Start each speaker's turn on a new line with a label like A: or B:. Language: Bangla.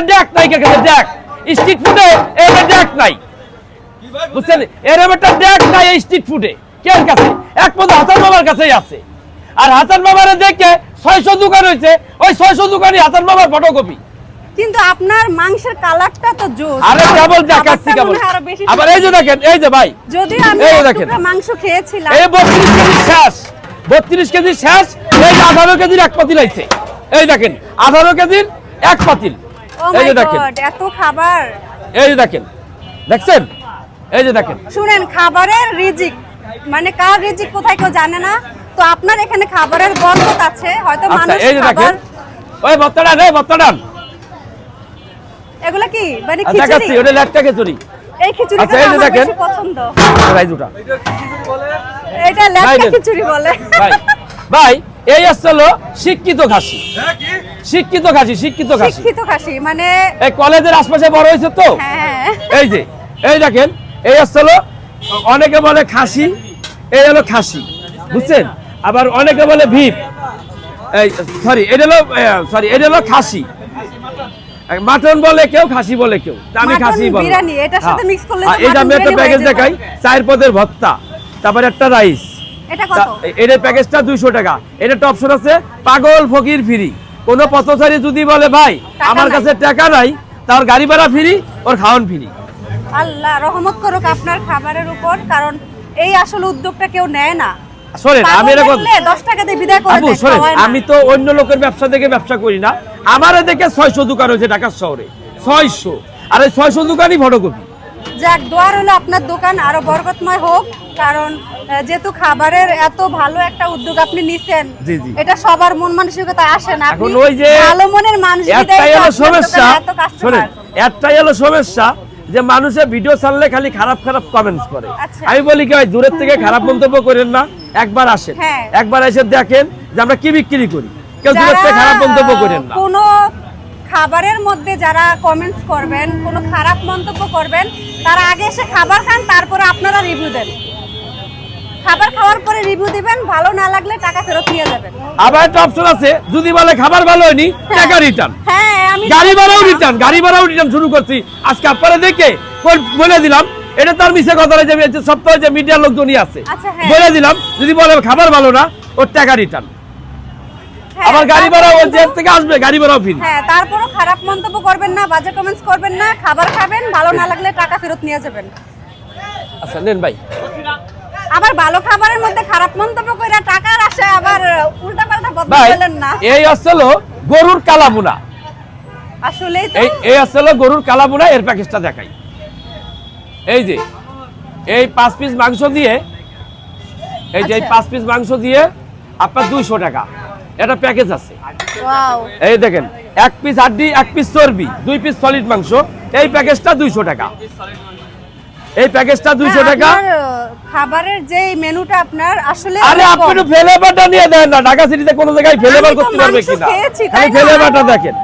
A: এটা নাই কে কাছে ডেক স্ট্রিট ফুডে এটা নাই। বুঝছেন? এরকম একটা নাই এই স্ট্রিট ফুডে কাছে? একমাত্র হাসান বাবার কাছেই আছে। আর হাসান বাবার দেখে ছয়শো দোকান হয়েছে। ওই ছয়শো দোকানই হাসান বাবার ফটোকপি
B: কিন্তু আপনার মাংসের কালারটা তো জোস।
A: আরে কেবল দেখাচ্ছি কেবল আবার এই যে দেখেন এই যে ভাই।
B: যদি আমি
A: এই দেখেন।
B: মাংস খেয়েছিলাম।
A: এই বত্রিশ কেজি শেষ। বত্রিশ কেজি শেষ এই আঠারো কেজির এক পাতিল আইছে এই দেখেন আঠারো কেজির এক পাতিল। এই যে দেখেন।
B: এত খাবার।
A: এই যে দেখেন। দেখছেন? এই যে দেখেন।
B: শুনেন খাবারের রিজিক। মানে কার রিজিক কোথায় কেউ জানে না। তো আপনার এখানে খাবারের বরকত আছে। হয়তো
A: আচ্ছা
B: মানুষ
A: এই যে দেখেন। ওই ভত্তাডান এই ভত্তাডান
B: এগুলা কি? মানে
A: দেখাচ্ছি
B: খিচুড়ি?
A: ওটা ল্যাটটা খিচুড়ি।
B: এই খিচুড়ি
A: আচ্ছা, এই যে দেখেন।
B: পছন্দ।
A: রাইজুটা।
B: এটা ল্যাটকা খিচুড়ি বলে।
A: ভাই ভাই। এই আসছে হলো শিক্ষিত খাসি শিক্ষিত খাসি শিক্ষিত খাসি
B: শিক্ষিত খাসি মানে
A: এই কলেজের আশপাশে বড় হয়েছে তো?
B: হ্যাঁ।
A: এই যে এই দেখেন এই আসছে হলো অনেকে বলে খাসি এই হলো খাসি বুঝছেন? আবার অনেকে বলে ভিপ। এই সরি এটা হলো সরি এটা হলো খাসি। মাটন বলে কেউ খাসি বলে কেউ। আমি খাসি বলি
B: বিরিয়ানি, এটার সাথে
A: হ্যাঁ। এইটা
B: মাটন
A: আমি একটা প্যাকেজ দেখাই চার পদের ভত্তা তারপরে একটা রাইস।
B: এটা কত?
A: এটার প্যাকেজটা দুইশো টাকা। এটা একটা অপশন আছে পাগল ফকির ফ্রি। কোন পথচারী যদি বলে ভাই আমার কাছে টাকা নাই তার গাড়ি ভাড়া ফ্রি ওর খাওয়ান ফ্রি।
B: আল্লাহ রহমত করুক আপনার খাবারের উপর কারণ এই আসলে উদ্যোগটা কেউ নেয় না।
A: আমি এরকম
B: দেখলে দশ টাকা দিয়ে বিদায় করে।
A: আমি তো অন্য লোকের ব্যবসা দেখে ব্যবসা করি না। আমার দেখে ছয়শো দোকান হয়েছে ঢাকার শহরে। ছয়শো। আর এই ছয়শো দোকানই ফটোকপি
B: যাক দোয়ার হলো আপনার দোকান আরও বরকতময় হোক কারণ যেহেতু খাবারের এত ভালো একটা উদ্যোগ আপনি নিছেন। এটা সবার মন মানসিকতা আসে না আপনি
A: এখন ওই যে
B: ভালো মনের মানুষ
A: একটাই হলো সমস্যা শোনেন একটাই হলো সমস্যা যে মানুষে ভিডিও ছাড়লে খালি খারাপ খারাপ কমেন্টস করে
B: আচ্ছা।
A: আমি বলি কি ভাই দূরের থেকে খারাপ মন্তব্য করেন না একবার আসেন
B: হ্যাঁ।
A: একবার এসে দেখেন যে আমরা কি বিক্রি করি কেউ দূরের থেকে খারাপ মন্তব্য করেন না
B: কোনো খাবারের মধ্যে যারা কমেন্টস করবেন কোনো খারাপ মন্তব্য করবেন তারা আগে এসে খাবার খান তারপরে আপনারা রিভিউ দেন। খাবার খাওয়ার পরে রিভিউ দিবেন ভালো না লাগলে টাকা ফেরত নিয়ে যাবেন।
A: আবার একটা অপশন আছে যদি বলে খাবার ভালো হয়নি টাকা রিটার্ন
B: হ্যাঁ আমি
A: গাড়ি ভাড়াও রিটার্ন গাড়ি ভাড়াও রিটার্ন শুরু করছি। আজকে আপনারা দেখে বলে দিলাম এটা তার মিশে কথা রয়েছে সপ্তাহে যে মিডিয়ার লোকজনই আছে।
B: আচ্ছা, হ্যাঁ।
A: বলে দিলাম যদি বলে খাবার ভালো না ওর টাকা রিটার্ন
B: হ্যাঁ,
A: আবার গাড়ি ভাড়া
B: কিন্তু-
A: জেব থেকে আসবে গাড়ি ভাড়াও ফ্রি।
B: হ্যাঁ তারপরও খারাপ মন্তব্য করবেন না বাজে কমেন্টস করবেন না খাবার খাবেন ভালো না লাগলে টাকা ফেরত নিয়ে যাবেন।
A: আচ্ছা নেন ভাই।
B: আবার ভালো খাবারের মধ্যে খারাপ মন্তব্য করে টাকার আসে আবার উল্টা পাল্টা বদলা পেলেন না।
A: এই আসছিল গরুর কালাবুনা
B: আসলে
A: এই এই আসছিল গরুর কালাবুনা এর প্যাকেজটা দেখাই। এই যে এই পাঁচ পিস মাংস দিয়ে এই যে এই
B: আচ্ছা।
A: পাঁচ পিস মাংস দিয়ে আপনার দুইশো টাকা। এটা প্যাকেজ আছে। এই দেখেন এক পিস হাড্ডি এক পিস চর্বি দুই পিস সলিড মাংস। এই প্যাকেজটা দুইশো টাকা। এই প্যাকেজটা দুইশো
B: না,
A: টাকা
B: খাবারের যে মেনুটা আপনার আসলে
A: আরে আপনি ফেলে বাটা নিয়ে দেন না। ঢাকা সিটিতে কোনো জায়গায় ফেলেবার করতে পারবে কিনা?
B: ফেলে বাটা
A: খালি দেখেন।